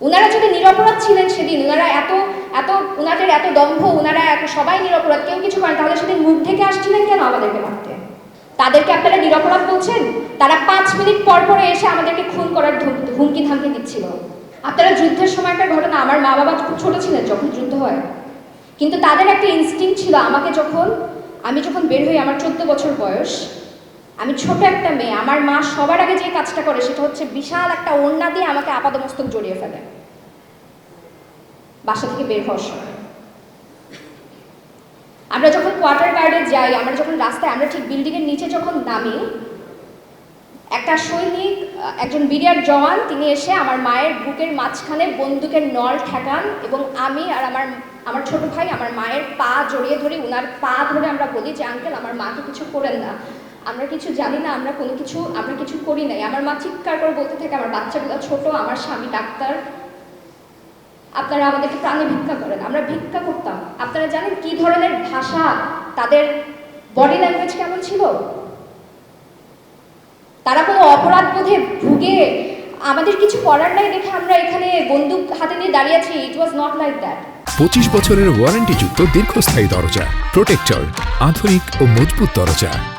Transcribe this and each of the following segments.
ওনারা যদি নিরপরাধ ছিলেন সেদিন ওনারা এত এত ওনাদের এত দম্ভ ওনারা এত সবাই নিরপরাধ, কেউ কিছু করেন তাহলে সেদিন মুখ ঢেকে আসছিলেন কেন আমাদেরকে মারতে? তাদেরকে আপনারা নিরপরাধ বলছেন? তারা পাঁচ মিনিট পর পরে এসে আমাদেরকে খুন করার হুমকি ধামকি দিচ্ছিল। আপনারা যুদ্ধের সময় একটা ঘটনা, আমার মা বাবা খুব ছোট ছিলেন যখন যুদ্ধ হয়। কিন্তু তাদের একটা ইনস্টিং ছিল আমাকে যখন, আমি যখন বের হই, আমার চোদ্দ বছর বয়স আমি ছোট একটা মেয়ে, আমার মা সবার আগে যে কাজটা করে সেটা হচ্ছে বিশাল একটা ওড়না দিয়ে আমাকে আপাদমস্তক জড়িয়ে ফেলে। বাসা থেকে বের হওয়ার সময়। আমরা যখন কোয়ার্টার গার্ডে যাই, আমরা যখন রাস্তায়, আমরা ঠিক বিল্ডিংয়ের নিচে যখন নামি, একটা সৈনিক একজন বিরিয়ার জওয়ান, তিনি এসে আমার মায়ের বুকের মাঝখানে বন্দুকের নল ঠেকান এবং আমি আর আমার আমার ছোট ভাই, আমার মায়ের পা জড়িয়ে ধরে। উনার পা ধরে আমরা বলি যে, আঙ্কেল, আমার মাকে কিছু করেন না। আমরা কিছু জানি না, আমরা কোনো কিছু, আমরা কিছু করি নাই। আমার মা চিৎকার করে বলতে থাকে, আমার বাচ্চাগুলো ছোট, আমার স্বামী ডাক্তার। আপনারা আমাদেরকে প্রাণে ভিক্ষা করেন। আমরা ভিক্ষা করতাম। আপনারা জানেন কি ধরনের ভাষা? তাদের বডি ল্যাঙ্গুয়েজ কেমন ছিল? তারা কোনো অপরাধ বোধে ভুগে। আমাদের কিছু করার নাই দেখে আমরা এখানে বন্দুক হাতে নিয়ে দাঁড়িয়ে আছি। It was not like that পঁচিশ বছরের ওয়ারেন্টিযুক্ত দীর্ঘস্থায়ী দরজা প্রোটেক্টর আধুনিক ও মজবুত দরজা।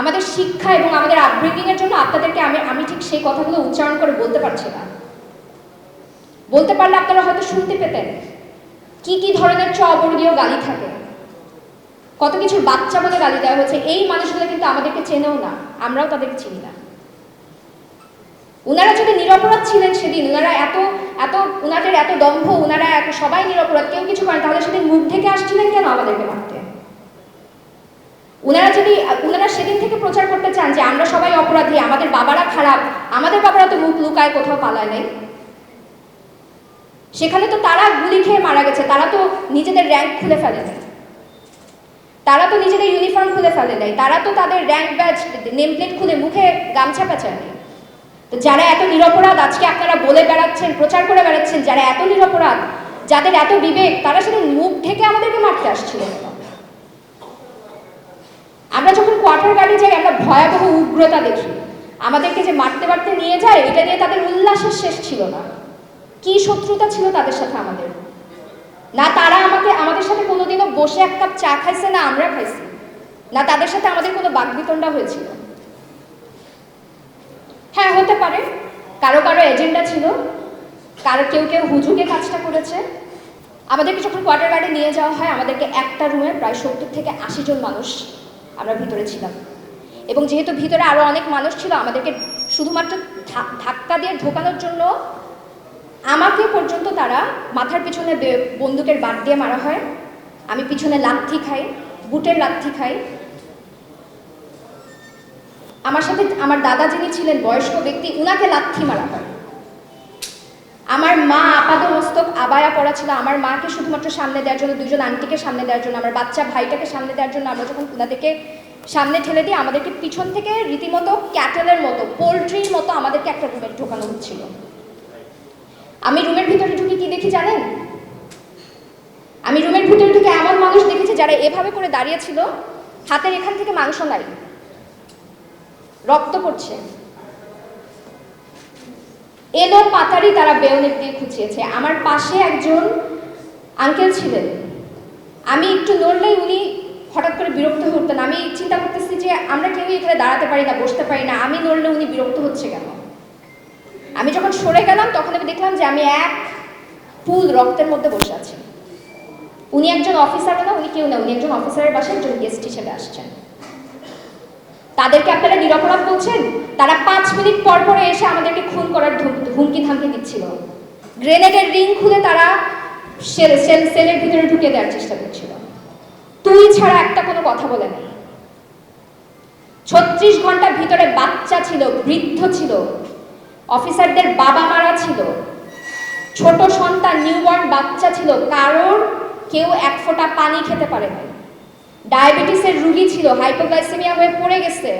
আমাদের শিক্ষা এবং আমাদের আপব্রিঙ্গিং এর জন্য আপনাদেরকে আমি আমি ঠিক সেই কথাগুলো উচ্চারণ করে বলতে পারছি না। বলতে পারলে আপনারা হয়তো শুনতে পেতেন কি কি ধরনের চ অবর্গীয় গালি থাকে। কত কিছুর বাচ্চা বলে গালি দেওয়া হচ্ছে এই মানুষগুলো কিন্তু আমাদেরকে চেনেও না। আমরাও তাদেরকে চিনি না। ওনারা যদি নিরপরাধ ছিলেন সেদিন ওনারা এত এত ওনাদের এত দম্ভ ওনারা এত সবাই নিরপরাধ, কেউ কিছু করেন, তাহলে সেদিন মুখ ঢেকে আসছিলেন কেন আমাদেরকে মারতে? ওনারা যদি ওনারা সেদিন থেকে চান যে আমরা সবাই অপরাধী, আমাদের বাবারা খারাপ, আমাদের বাবারা তো মুখ লুকায় কোথাও পালায় নাই। সেখানে তো তারা গুলি খেয়ে মারা গেছে, তারা তো নিজেদের র্যাঙ্ক খুলে ফেলে নাই। তারা তো নিজেদের ইউনিফর্ম খুলে ফেলে নাই, তারা তো তাদের র্যাঙ্ক ব্যাচ নেম প্লেট খুলে মুখে গামছা পেঁচায় নাই। তো যারা এত নিরপরাধ, আজকে আপনারা বলে বেড়াচ্ছেন, প্রচার করে বেড়াচ্ছেন, যারা এত নিরপরাধ, যাদের এত বিবেক, তারা সেদিন মুখ ঢেকে আমাদেরকে মারতে আসছিল কেন? আমরা গার্ডে যাই আমরা ভয়াবহ উগ্রতা দেখি। আমাদেরকে যে মারতে মারতে নিয়ে যায়, এটা নিয়ে তাদের উল্লাসের শেষ ছিল না। কি শত্রুতা ছিল তাদের সাথে আমাদের? না তারা আমাকে, আমাদের সাথে কোনোদিনও বসে এক কাপ চা খাইছে, না আমরা খাইছি। না তাদের সাথে আমাদের কোনো বাগবিতণ্ডা হয়েছিল। হ্যাঁ হতে পারে। কারও কারও এজেন্ডা ছিল। কারও কেউ কেউ হুজুকে কাজটা করেছে। আমাদেরকে যখন কোয়ার্টার গার্ডে নিয়ে যাওয়া হয়, আমাদেরকে একটা রুমে প্রায় সত্তর থেকে আশি জন মানুষ আমরা ভিতরে ছিলাম। এবং যেহেতু ভিতরে আরও অনেক মানুষ ছিল, আমাদেরকে শুধুমাত্র ধাক্কা দিয়ে ঢোকানোর জন্য আমাকে পর্যন্ত তারা মাথার পিছনে বন্দুকের বাট দিয়ে মারা হয়। আমি পিছনে লাথি খাই, বুটের লাথি খাই। আমার সাথে, আমার দাদা যিনি ছিলেন, বয়স্ক ব্যক্তি, উনাকে লাথি মারা হয়। আমার মা আপাদ মস্তক আবায়া পড়া ছিল আমার মাকে শুধুমাত্র সামনে দেওয়ার জন্য, দুজন আন্টিকে সামনে দেওয়ার জন্য, আমার বাচ্চা ভাইটাকে সামনে দেওয়ার জন্য আমরা যখন ওনাদেরকে সামনে ঠেলে দিই, আমাদেরকে পিছন থেকে রীতিমতো ক্যাটেলের মতো, পোলট্রির মতো আমাদেরকে একটা রুমে ঢোকানো হচ্ছিল। আমি রুমের ভিতরে ঢুকে কি দেখি জানেন? আমি রুমের ভিতরে ঢুকে এমন মানুষ দেখেছি যারা এভাবে করে দাঁড়িয়েছিল হাতের এখান থেকে মাংস নাই, রক্ত পড়ছে। এলো পাতারি তারা বেয়নেট দিয়ে খুঁচিয়েছে। আমার পাশে একজন আঙ্কেল ছিলেন। আমি একটু নড়লেই উনি হঠাৎ করে বিরক্ত উঠতেন। আমি চিন্তা করতেছি যে আমরা কেউই এখানে দাঁড়াতে পারি না, বসতে পারি না। আমি নড়লে উনি বিরক্ত হচ্ছে কেন? আমি যখন সরে গেলাম, তখন আমি দেখলাম যে আমি এক ফুল রক্তের মধ্যে বসে আছি। উনি একজন অফিসার না, উনি কেউ না। উনি একজন অফিসারের বাসায় একজন গেস্ট হিসেবে আসছেন। তাদেরকে আপনারা নিরপরাধ বলছেন? তারা পাঁচ মিনিট পর পরে এসে আমাদেরকে খুন করার হুমকি ধামকি দিচ্ছিল। গ্রেনেডের রিং খুলে তারা সেল সেল সেলের ভিতরে ঢুকে দেওয়ার চেষ্টা করছিল। তুই ছাড়া একটা কোনো কথা বলে নাই ছত্রিশ ঘণ্টার ভিতরে বাচ্চা ছিল, বৃদ্ধ ছিল, অফিসারদের বাবা মারা ছিল, ছোট সন্তান নিউবর্ন বাচ্চা ছিল, কারোর কেউ এক ফোঁটা পানি খেতে পারে নাই ডায়াবেটিসের রুগী ছিল হাইপোগ্লাইসেমিয়া হয়ে পড়ে গেছে।